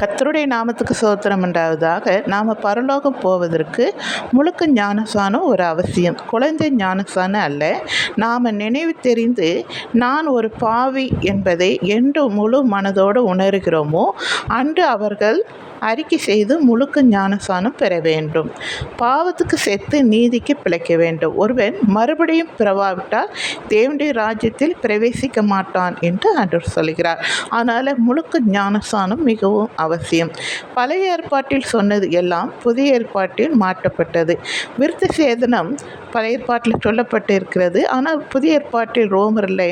கத்தருடைய நாமத்துக்கு சோத்திரம் உண்டாவதாக நாம் பரலோகம் போவதற்கு முழுக்க ஞானசானம் ஒரு அவசியம். குழந்தை ஞானசானம் அல்ல. நாம் நினைவு தெரிந்து நான் ஒரு பாவி என்பதை என்று முழு மனதோடு உணர்கிறோமோ அன்று அவர்கள் அறிக்கை செய்து முழுக்க ஞானசானம் பெற வேண்டும். பாவத்துக்கு செத்து நீதிக்கு பிழைக்க வேண்டும். ஒருவன் மறுபடியும் பிறவாவிட்டால் தேவனுடைய ராஜ்யத்தில் பிரவேசிக்க மாட்டான் என்று அன்று சொல்கிறார். அதனால் முழுக்க ஞானசானம் மிகவும் அவசியம். பழைய ஏற்பாட்டில் சொன்னது எல்லாம் புதிய ஏற்பாட்டில் மாற்றப்பட்டது. விருத்த சேதனம் பழைய ஏற்பாட்டில் சொல்லப்பட்டிருக்கிறது. ஆனால் புதிய ஏற்பாட்டில் ரோமரில்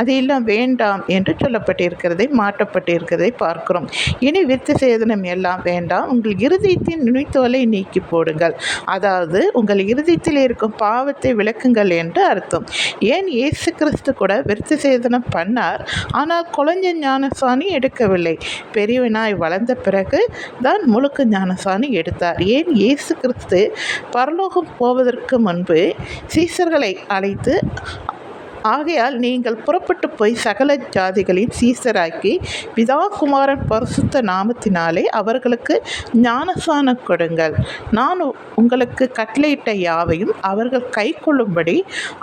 அது எல்லாம் வேண்டாம் என்று சொல்லப்பட்டிருக்கிறதை மாற்றப்பட்டிருக்கிறதை பார்க்கிறோம். இனி விருத்த சேதனம் எல்லாம் வேண்டாம். உங்கள் இருதயத்தின் நுனித்தோலை நீக்கி போடுங்கள். அதாவது உங்கள் இருதயத்தில் இருக்கும் பாவத்தை விளக்குங்கள் என்று அர்த்தம். ஏன் இயேசு கிறிஸ்து கூட விருத்த சேதனம் பண்ணார்? ஆனால் குழந்தை ஞானசாணி எடுக்கவில்லை. பெரியவனாய் வளர்ந்த பிறகு தான் முழுக்க ஞானசாணி எடுத்தார். ஏன் இயேசு கிறிஸ்து பரலோகம் போவதற்கு முன்பு சீசர்களை அழைத்து ஆகையால் நீங்கள் புறப்பட்டு போய் சகல ஜாதிகளின் சீசராக்கி பிதாகுமாரன் பரிசுத்த நாமத்தினாலே அவர்களுக்கு ஞானசானம் கொடுங்கள். நான் உங்களுக்கு கட்டளையிட்ட யாவையும் அவர்கள் கை கொள்ளும்படி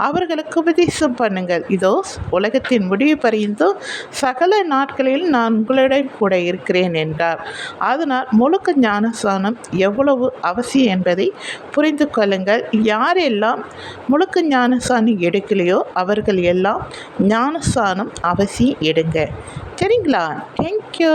அவர்களுக்கு உபதேசம் பண்ணுங்கள். இதோ உலகத்தின் முடிவு பறிந்தும் சகல நாட்களில் நான் உங்களிடம் கூட இருக்கிறேன் என்றார். அதனால் முழுக்க ஞானசானம் எவ்வளவு அவசியம் என்பதை புரிந்து கொள்ளுங்கள். யாரெல்லாம் முழுக்க ஞானசானம் எடுக்கலையோ அவர்கள் எல்லாம் ஞானசானம் அவசியம் எடுங்க. சரிங்களா? தேங்க்யூ